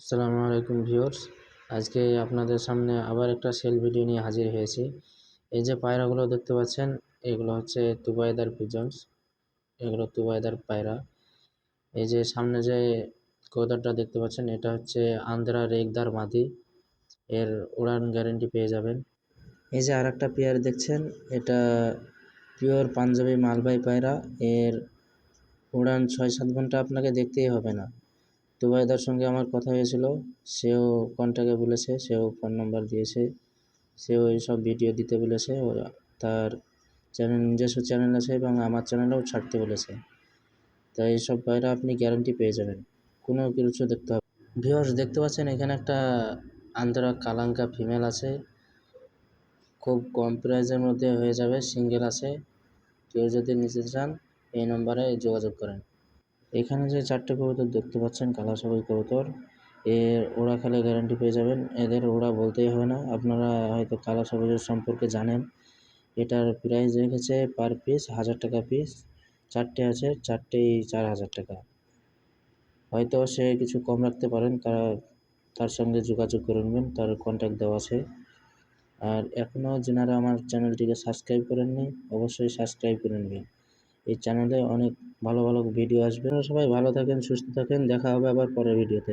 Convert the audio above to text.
আসসালামু আলাইকুম ভিউয়ার্স। আজকে আপনাদের সামনে আবার একটা সেল ভিডিও নিয়ে হাজির হয়েছি। এই যে পায়রাগুলো দেখতে পাচ্ছেন, এগুলো হচ্ছে তুবাইদার পিজন্স, এগুলো তুবাইদার পায়রা। এই যে সামনে যে কবুতরটা দেখতে পাচ্ছেন, এটা হচ্ছে আন্দ্রা রেগদার মাদি। এর উড়ান গ্যারেন্টি পেয়ে যাবেন। এই যে আর একটা পেয়ার দেখছেন, এটা পিওর পাঞ্জাবি মালবাই পায়রা। এর উড়ান ছয় সাত ঘণ্টা আপনাকে দেখতেই হবে না। দুবাইদার সঙ্গে আমার কথা হয়েছিল। সেও কন্ট্যাক্টে বলেছে, সেও ফোন নাম্বার দিয়েছে, সেও এইসব ভিডিও দিতে বলেছে। ওরা তার চ্যানেল, নিজস্ব চ্যানেল আছে এবং আমার চ্যানেলেও ছাড়তে বলেছে। তাই এইসব পায়রা আপনি গ্যারান্টি পেয়ে যাবেন। কোনো কিছু দেখতে হবে। ভিওর্স দেখতে পাচ্ছেন এখানে একটা আন্ধ্রা কালাঙ্কা ফিমেল আছে। খুব কম প্রাইজের মধ্যে হয়ে যাবে, সিঙ্গেল আছে। কেউ যদি নিতে চান, এই নম্বরে যোগাযোগ করেন। এখানে যে চারটে কবুতর দেখতে পাচ্ছেন কালা সবুজ কবুতর, এর ওড়া খেলে গ্যারান্টি পেয়ে যাবেন। এদের ওড়া বলতেই হবে না, আপনারা হয়তো কালা সবুজের সম্পর্কে জানেন। এটার প্রাইস রেখেছে পার পিস হাজার টাকা পিস চারটে আছে, চারটেই চার হাজার টাকা। হয়তো সে কিছু কম রাখতে পারেন তারা তার সঙ্গে যোগাযোগ করে নেবেন, তার কন্ট্যাক্ট দেওয়া আছে। আর এখনও যেনারা আমার চ্যানেলটিকে সাবস্ক্রাইব করেননি, অবশ্যই সাবস্ক্রাইব করে নেবেন। এই চ্যানেলে অনেক ভালো ভালো ভিডিও আসবে। সবাই ভালো থাকেন সুস্থ থাকেন। দেখা হবে আবার পরের ভিডিওতে